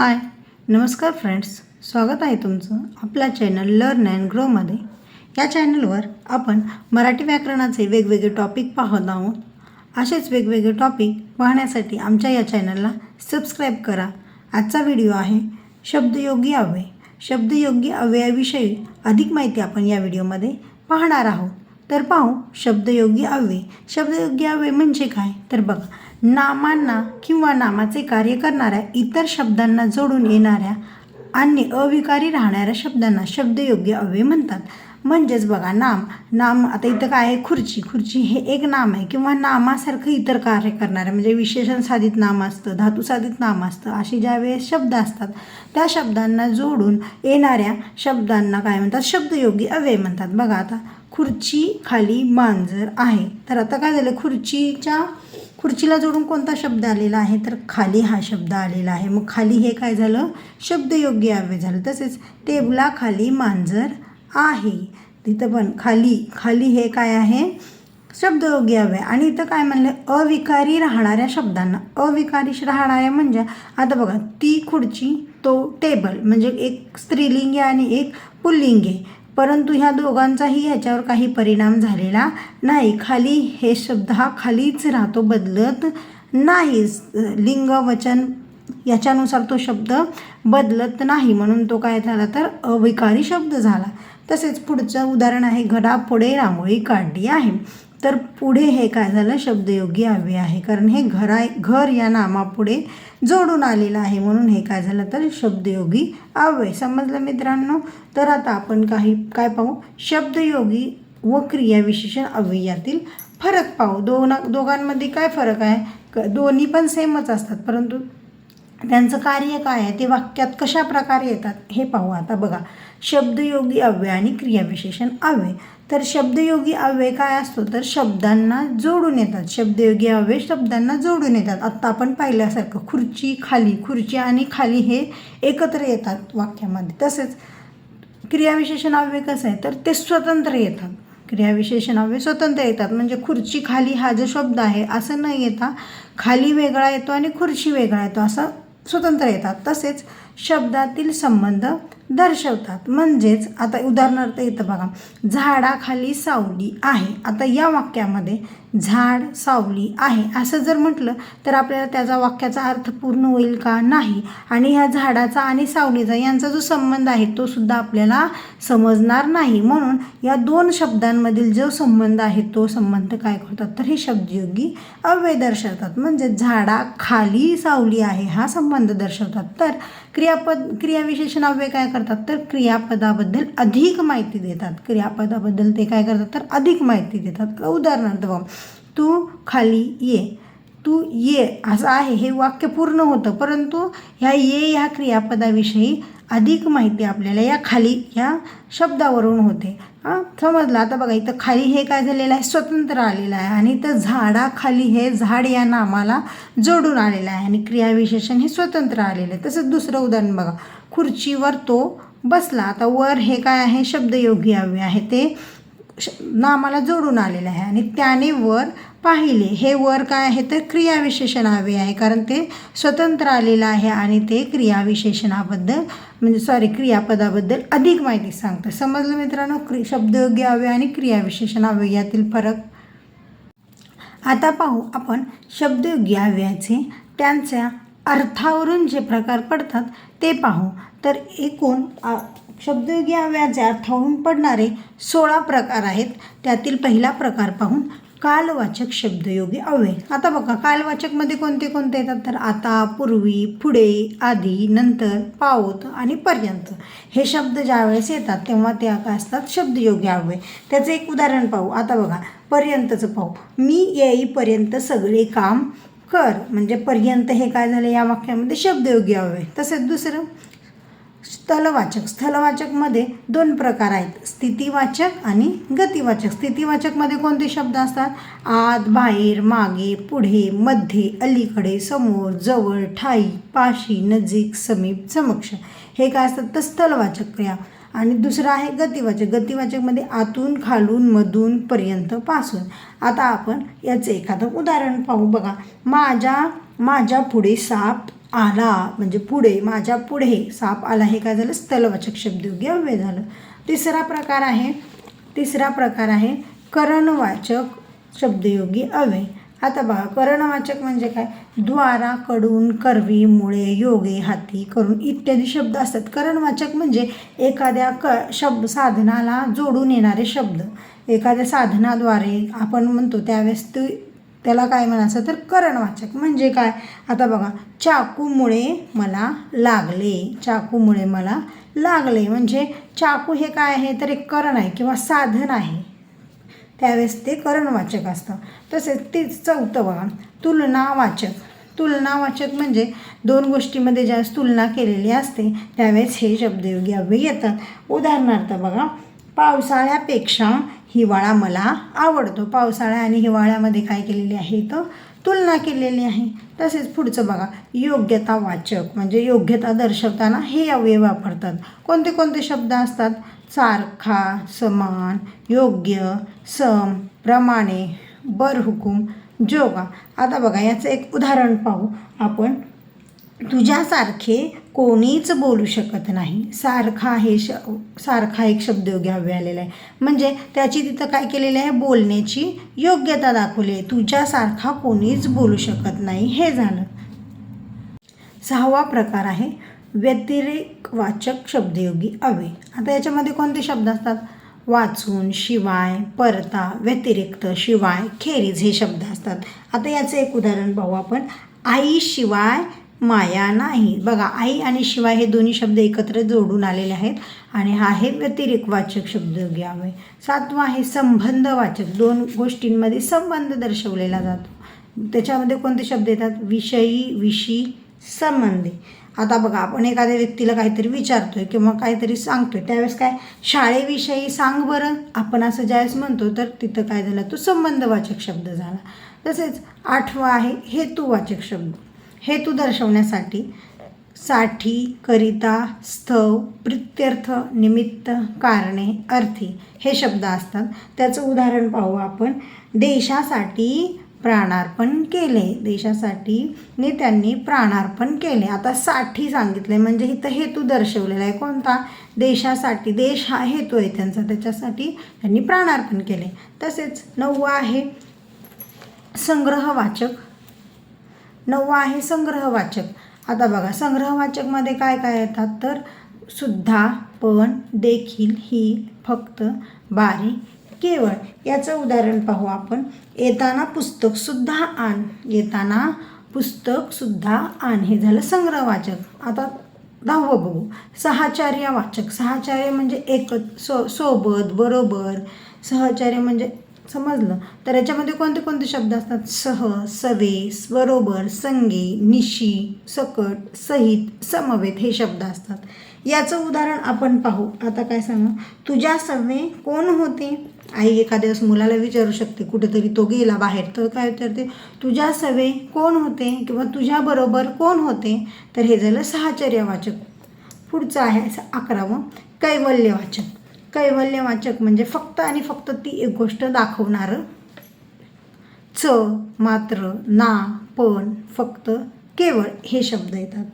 हाय. नमस्कार फ्रेंड्स. स्वागत आहे तुमचं आपला चॅनल लर्न अँड ग्रोमध्ये या चॅनलवर आपण मराठी व्याकरणाचे वेगवेगळे टॉपिक पाहत आहोत. असेच वेगवेगळे टॉपिक पाहण्यासाठी आमच्या या चॅनलला सबस्क्राईब करा. आजचा व्हिडिओ आहे शब्दयोगी अव्यय. शब्दयोगी अव्ययाविषयी अधिक माहिती आपण या व्हिडिओमध्ये पाहणार आहोत. तर पाहू शब्दयोगी अव्यय. शब्दयोगी अव्यय म्हणजे काय? तर बघा नामांना किंवा नामाचे कार्य करणाऱ्या इतर शब्दांना जोडून येणाऱ्या आणि अविकारी राहणाऱ्या शब्दांना शब्दयोग्य अव्यय म्हणतात. म्हणजेच बघा नाम. नाम आता इथं काय आहे? खुर्ची. खुर्ची हे एक नाम आहे किंवा नामासारखं इतर कार्य करणारं म्हणजे विशेषण साधित नाम असतं धातू साधित नाम असतं असे ज्यावेळेस शब्द असतात त्या शब्दांना जोडून येणाऱ्या शब्दांना काय म्हणतात? शब्दयोगी अव्यय म्हणतात. बघा आता खुर्ची खाली मांजर आहे. तर आता काय झालं? खुर्चीच्या खुर्चीला जोडून कोणता शब्द आलेला आहे? तर खाली हा शब्द आलेला आहे. मग खाली हे काय झालं? शब्दयोग्य अव्यय झालं. तसेच टेबलाखाली मांजर आहे. तिथं पण खाली खाली हे काय आहे? शब्दयोग्य अव्यय. आणि इथं काय म्हणलं? अविकारी राहणाऱ्या शब्दांना. अविकारी राहणाऱ्या म्हणजे आता बघा ती खुर्ची तो टेबल म्हणजे एक स्त्रीलिंगी आणि एक पुल्लिंगी. परंतु ह्या दोघांचाही ह्याच्यावर काही परिणाम झालेला नाही. खाली हे शब्द हा खालीच राहतो बदलत नाही लिंग वचन याच्यानुसार तो शब्द बदलत नाही. म्हणून तो काय झाला तर अविकारी शब्द झाला. तसेच पुढचं उदाहरण आहे घरापुढे रांगोळी काढली आहे. तर पुढे हे काय झालं? शब्दयोगी अव्यय आहे. कारण हे घरा घर या नामापुढे जोडून आलेलं आहे. म्हणून हे काय झालं तर शब्दयोगी अव्यय समजलं मित्रांनो? तर आता आपण काही काय पाहू? शब्दयोगी व क्रियाविशेषण अव्ययातील फरक पाहू. दोन दोघांमध्ये काय फरक आहे? क दोन्ही पण सेमच असतात. परंतु त्यांचं कार्य काय आहे? ते वाक्यात कशा प्रकारे येतात? हे पाहू आता बघा. शब्दयोगी अव्यय आणि क्रियाविशेषण अव्यय. तर शब्दयोगी अव्यय काय असतो? तर शब्दांना जोडून येतात. शब्दयोगी अव्यय शब्दांना जोडून येतात. आत्ता आपण पाहिल्यासारखं खुर्ची खाली खुर्ची आणि खाली हे एकत्र येतात वाक्यामध्ये. तसेच क्रियाविशेषण अव्यय कसं आहे? तर ते स्वतंत्र येतात. क्रियाविशेषण अव्यय स्वतंत्र येतात. म्हणजे खुर्ची खाली हा जो शब्द आहे असं न येता खाली वेगळा येतो आणि खुर्ची वेगळा येतो असं स्वतंत्र येतात. तसेच शब्दातील संबंध दर्शवतात. म्हणजेच आता उदाहरणार्थ येतं बघा. झाडाखाली सावली आहे. आता या वाक्यामध्ये झाड सावली आहे. असं जर म्हटलं तर आपल्याला त्याचा वाक्याचा अर्थ पूर्ण होईल का? नाही. आणि ह्या झाडाचा आणि सावलीचा यांचा जो संबंध आहे तो सुद्धा आपल्याला समजणार नाही. म्हणून या दोन शब्दांमधील जो संबंध आहे तो संबंध काय करतात? तर हे शब्दयोगी अव्यय दर्शवतात. म्हणजे झाडाखाली सावली आहे हा संबंध दर्शवतात. तर क्रियापद क्रियाविशेषण अव्यय काय करतात? तर क्रियापदाबद्दल अधिक माहिती देतात. क्रियापदाबद्दल ते काय करतात? तर अधिक माहिती देतात. उदाहरणार्थ तू खाली ये. तू ये असं आहे हे वाक्य पूर्ण होतं. परंतु ह्या ये ह्या क्रियापदाविषयी अधिक माहिती आपल्याला या खाली ह्या शब्दावरून होते. हां समजलं? आता बघा इथं खाली हे काय झालेलं आहे? स्वतंत्र आलेलं आहे. आणि इथं झाडाखाली हे झाड या नामाला जोडून आलेलं आहे. आणि क्रियाविशेषण हे स्वतंत्र आलेलं आहे. तसंच दुसरं उदाहरण बघा. खुर्चीवर तो बसला. आता वर हे काय आहे? शब्दयोगी अव्यय आहे. ते श नामाला जोडून आलेलं आहे. आणि त्याने वर पाहिले. हे वर काय आहे? तर क्रियाविशेषण हवे आहे. कारण ते स्वतंत्र आलेलं आहे आणि ते क्रियाविशेषणाबद्दल म्हणजे सॉरी क्रियापदाबद्दल अधिक माहिती सांगतं. समजलं मित्रांनो? क्रि शब्दयोग्य अव्यय आणि क्रियाविशेषण अव्यय यातील फरक. आता पाहू आपण शब्दयोग्य अव्ययाचे त्यांच्या अर्थावरून जे प्रकार पडतात ते पाहू. तर एकूण आ- शब्दयोगी अर्थावरून पडणारे सोळा प्रकार आहेत. त्यातील पहिला प्रकार पाहून कालवाचक शब्दयोगी अव्यय. आता बघा कालवाचकमध्ये कोणते कोणते येतात? तर आता पूर्वी पुढे आधी नंतर पावत आणि पर्यंत. हे शब्द ज्यावेळेस येतात तेव्हा ते काय असतात? शब्दयोगी अव्यय. त्याचं एक उदाहरण पाहू. आता बघा पर्यंतचं पाहू. मी येईपर्यंत सगळे काम कर. म्हणजे पर्यंत हे काय झालं या वाक्यामध्ये? शब्दयोगी अव्यय. तसेच दुसरं? स्थलवाचक. स्थलवाचकमध्ये दोन प्रकार आहेत. स्थितीवाचक आणि गतिवाचक. स्थितीवाचकमध्ये कोणते शब्द असतात? आत बाहेर मागे पुढे मध्ये अलीकडे समोर जवळ ठाई पाशी नजीक समीप समक्ष. हे काय असतात? तर स्थलवाचक क्रिया. आणि दुसरं आहे गतिवाचक. गतिवाचकमध्ये आतून खालून मधून पर्यंत पासून. आता आपण याचं एखादं उदाहरण पाहू बघा. माझ्या माझ्या पुढे साप आला म्हणजे पुढे माझ्या पुढे साप आला हे काय झालं? स्थलवाचक शब्दयोगी अव्यय झालं. तिसरा प्रकार आहे तिसरा प्रकार आहे करणवाचक शब्दयोगी अव्यय. आता बघा करणवाचक म्हणजे काय? द्वारा कडून करवी मुळे योगे हाती करून इत्यादी शब्द असतात. करणवाचक म्हणजे एखाद्या क शब्द साधनाला जोडून येणारे शब्द. एखाद्या साधनाद्वारे आपण म्हणतो त्यावेळेस ते त्याला काय म्हणायचं तर करणवाचक. म्हणजे काय? आता बघा चाकूमुळे मला लागले. चाकूमुळे मला लागले. म्हणजे चाकू हे काय आहे? तर एक करण आहे किंवा साधन आहे. त्यावेळेस ते करणवाचक असतं. तसेच ते चौथं बघा तुलनावाचक. तुलनावाचक म्हणजे दोन गोष्टीमध्ये ज्यावेळेस तुलना केलेली असते त्यावेळेस हे शब्दयोगी अव्यय येतात उदाहरणार्थ बघा पावसाळ्यापेक्षा हिवाळा मला आवडतो. पावसाळ्या आणि हिवाळ्यामध्ये काय केलेली आहे तर तुलना केलेली आहे. तसेच पुढचं बघा. योग्यता वाचक म्हणजे योग्यता दर्शवताना हे अवयव वापरतात. कोणते कोणते शब्द असतात? सारखा समान योग्य सम प्रमाणे बरहुकूम जोगा. आता बघा याचं एक उदाहरण पाहू आपण. तुझ्यासारखे कोणीच बोलू शकत नाही. सारखा हे श सारखा एक शब्दयोगी अव्यय आलेला आहे. म्हणजे त्याची तिथं काय केलेलं आहे? बोलण्याची योग्यता दाखवली आहे. तुझ्यासारखा कोणीच बोलू शकत नाही. हे झालं. सहावा प्रकार आहे. व्यतिरेकवाचक शब्दयोगी अवे आता याच्यामध्ये कोणते शब्द असतात? वाचून शिवाय परता व्यतिरिक्त शिवाय खेरीज हे शब्द असतात. आता याचं एक उदाहरण पाहू आपण. आईशिवाय माया नाही. बघा आई आणि शिवाय हे दोन्ही शब्द एकत्र जोडून आलेले आहेत आणि हा आहे व्यतिरिक्तवाचक शब्द घ्यावे सातवा आहे संबंधवाचक दोन गोष्टींमध्ये संबंध दर्शवलेला जातो. त्याच्यामध्ये कोणते शब्द येतात? विषयी विषी संबंधी. आता बघा आपण एखाद्या व्यक्तीला काहीतरी विचारतोय किंवा काहीतरी सांगतोय. त्यावेळेस काय? शाळेविषयी सांग बरं. आपण असं ज्यावेळेस म्हणतो तर तिथं काय झालं? तो संबंधवाचक शब्द झाला. तसेच आठवा आहे हेतुवाचक शब्द. हेतू दर्शवण्यासाठी साठी करिता स्थव प्रित्यर्थ निमित्त कारणे अर्थी हे शब्द असतात. त्याचं उदाहरण पाहू आपण. देशासाठी प्राणार्पण केले. देशासाठी ने त्यांनी प्राणार्पण केले. आता साठी सांगितले म्हणजे इथं हेतू दर्शवलेला आहे. कोणता? देशासाठी. देश हा हेतू आहे त्यांचा. त्याच्यासाठी त्यांनी प्राणार्पण केले. तसेच नववा आहे संग्रहवाचक. नववा आहे संग्रहवाचक. आता बघा संग्रहवाचकमध्ये काय काय येतात? तर सुद्धा पण देखील ही फक्त बारी केवळ याचं उदाहरण पाहू आपण. येताना पुस्तकसुद्धा आण येताना पुस्तकसुद्धा आण हे झालं संग्रहवाचक. आता दहावं बघू. सहाचार्य वाचक सहाचार्य म्हणजे एकच सो सोबत बरोबर. सहचार्य म्हणजे समजलं. तर याच्यामध्ये कोणते कोणते शब्द असतात? सह सवे बरोबर संगे निशी सकट सहित समवेत हे शब्द असतात. याचं उदाहरण आपण पाहू. आता काय सांगा? तुझ्या सवे कोण होते? आई एखाद्या वेळेस मुलाला विचारू शकते. कुठेतरी तो गेला बाहेर तर काय विचारते? तुझ्या सवे कोण होते किंवा तुझ्याबरोबर कोण होते? तर हे झालं सहाचर्यवाचक. पुढचं आहे असं अकरावं कैवल्यवाचक. कैवल्यवाचक म्हणजे फक्त आणि फक्त ती एक गोष्ट दाखवणारं. च मात्र ना पण फक्त केवळ हे शब्द येतात.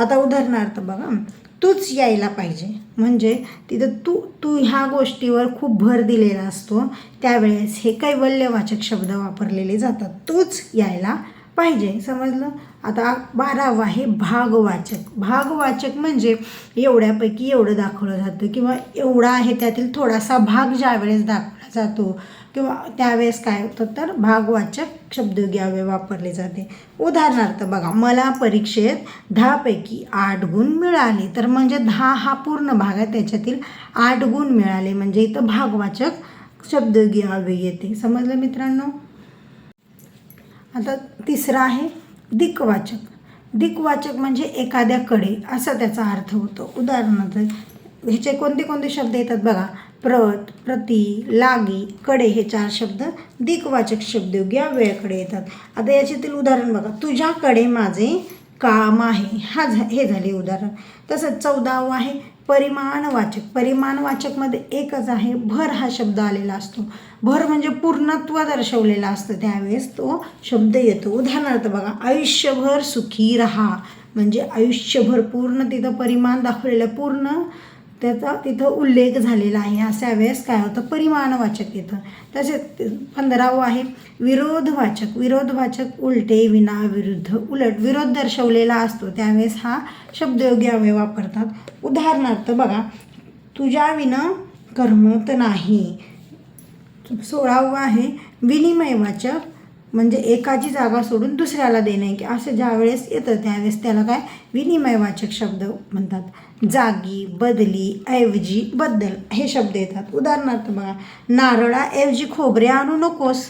आता उदाहरणार्थ बघा तूच यायला पाहिजे. म्हणजे तिथं तू तू ह्या गोष्टीवर खूप भर दिलेला असतो. त्यावेळेस हे कैवल्यवाचक शब्द वापरलेले जातात. तूच यायला पाहिजे. समजलं? आता बारावा हे भागवाचक. भागवाचक म्हणजे एवढ्यापैकी एवढं दाखवलं जातं किंवा एवढा आहे त्यातील थोडासा भाग ज्यावेळेस दाखवला जातो किंवा त्यावेळेस काय होतं तर भागवाचक शब्दग्यावे वापरले जाते. उदाहरणार्थ बघा मला परीक्षेत दहापैकी आठ गुण मिळाले. तर म्हणजे दहा हा पूर्ण भाग आहे त्याच्यातील आठ गुण मिळाले. म्हणजे इथं भागवाचक शब्दग्यावे येते. समजलं मित्रांनो? आता तिसरा आहे दिक्वाचक. दिक्वाचक म्हणजे एखाद्याकडे असा त्याचा अर्थ होतो. उदाहरणार्थ ह्याचे कोणते कोणते शब्द येतात बघा. प्रत प्रति लागी कडे हे चार शब्द दिक्वाचक शब्द या वेळेकडे येतात. आता याच्यातील उदाहरण बघा. तुझ्याकडे माझे काम आहे. हा झा हे झाले उदाहरण. तसंच चौदावं आहे. परिमाणवाचक. परिमाणवाचकमध्ये एकच आहे भर हा शब्द आलेला असतो. भर म्हणजे पूर्णत्व दर्शवलेला असतं. त्यावेळेस तो शब्द येतो. उदाहरणार्थ बघा आयुष्यभर सुखी रहा. म्हणजे आयुष्यभर पूर्ण तिथं परिमाण दाखवलेलं पूर्ण त्याचा तिथं उल्लेख झालेला आहे. अशा वेळेस काय होतं? परिमाणवाचक येतं तसेच पंधरावं आहे विरोधवाचक. विरोधवाचक उलटे विना विरुद्ध उलट विरोध दर्शवलेला असतो. त्यावेळेस हा शब्दयोगी अव्यय वापरतात. उदाहरणार्थ बघा तुझ्या विना करमत नाही. सोळावं आहे विनिमयवाचक म्हणजे एकाची जागा सोडून दुसऱ्याला देणे की असं ज्या वेळेस येतं त्यावेळेस त्याला काय विनिमयवाचक शब्द म्हणतात. जागी बदली ऐवजी बद्दल हे शब्द येतात. उदाहरणार्थ बघा नारळाऐवजी खोबरे आणू नकोस.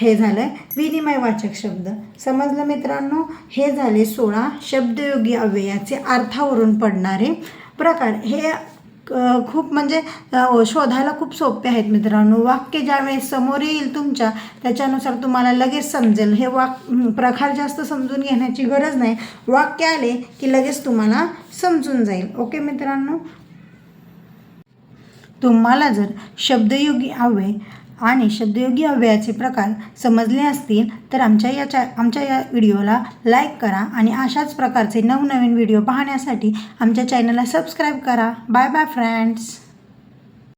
हे झालं विनिमयवाचक शब्द. समजलं मित्रांनो? हे झाले सोळा शब्दयोगी अव्ययाचे अर्थावरून पडणारे प्रकार. हे खूप म्हणजे शोधायला खूप सोपे आहेत मित्रांनो. वाक्य ज्यावेळेस समोर येईल तुमच्या त्याच्यानुसार तुम्हाला लगेच समजेल. हे वाक प्रकार जास्त समजून घेण्याची गरज नाही. वाक्य आले की लगेच तुम्हाला समजून जाईल. ओके मित्रांनो? तुम्हाला जर शब्दयोगी हवे आणि शब्दयोगी अव्ययाचे प्रकार समजले असतील तर आमच्या या आमच्या या व्हिडिओला लाईक करा आणि अशाच प्रकारचे नवनवीन व्हिडिओ पाहण्यासाठी आमच्या चॅनलला सबस्क्राईब करा. Bye bye friends.